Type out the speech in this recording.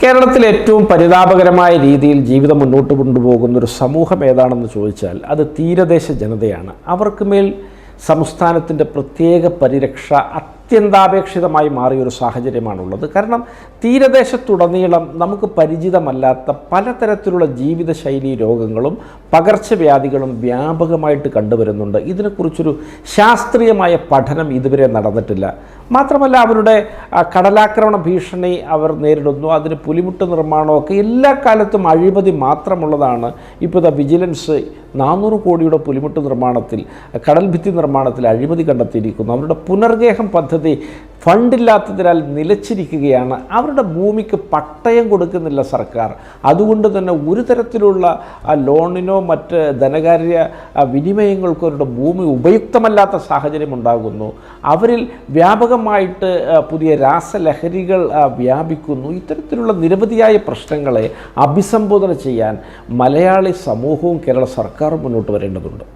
കേരളത്തിൽ ഏറ്റവും പരിതാപകരമായ രീതിയിൽ ജീവിതം മുന്നോട്ട് കൊണ്ടുപോകുന്ന ഒരു സമൂഹം ഏതാണെന്ന് ചോദിച്ചാൽ അത് തീരദേശ ജനതയാണ്. അവർക്ക് മേൽ സംസ്ഥാനത്തിന്റെ പ്രത്യേക പരിരക്ഷ അത്യന്താപേക്ഷിതമായി മാറിയ ഒരു സാഹചര്യമാണുള്ളത്. കാരണം തീരദേശത്തുടനീളം നമുക്ക് പരിചിതമല്ലാത്ത പലതരത്തിലുള്ള ജീവിതശൈലി രോഗങ്ങളും പകർച്ചവ്യാധികളും വ്യാപകമായിട്ട് കണ്ടുവരുന്നുണ്ട്. ഇതിനെക്കുറിച്ചൊരു ശാസ്ത്രീയമായ പഠനം ഇതുവരെ നടന്നിട്ടില്ല. മാത്രമല്ല അവരുടെ കടലാക്രമണ ഭീഷണി അവർ നേരിടുന്നു. അതിന് പുലിമുട്ട് നിർമ്മാണമൊക്കെ എല്ലാ കാലത്തും അഴിമതി മാത്രമുള്ളതാണ്. ഇപ്പോൾ ദ വിജിലൻസ് നാനൂറ് കോടിയുടെ പുലിമുട്ട് നിർമ്മാണത്തിൽ കടൽഭിത്തി നിർമ്മാണത്തിൽ അഴിമതി കണ്ടെത്തിയിരിക്കുന്നു. അവരുടെ പുനർഗേഹം പദ്ധതി ഫണ്ടില്ലാത്തതിനാൽ നിലച്ചിരിക്കുകയാണ്. അവരുടെ ഭൂമിക്ക് പട്ടയം കൊടുക്കുന്നില്ല സർക്കാർ. അതുകൊണ്ട് തന്നെ ഒരു തരത്തിലുള്ള ലോണിനോ മറ്റ് ധനകാര്യ വിനിമയങ്ങൾക്കോ അവരുടെ ഭൂമി ഉപയുക്തമല്ലാത്ത സാഹചര്യം ഉണ്ടാകുന്നു. അവരിൽ വ്യാപകമായിട്ട് പുതിയ രാസലഹരികൾ വ്യാപിക്കുന്നു. ഇത്തരത്തിലുള്ള നിരവധിയായ പ്രശ്നങ്ങളെ അഭിസംബോധന ചെയ്യാൻ മലയാളി സമൂഹവും കേരള സർക്കാരും മുന്നോട്ട് വരേണ്ടതുണ്ട്.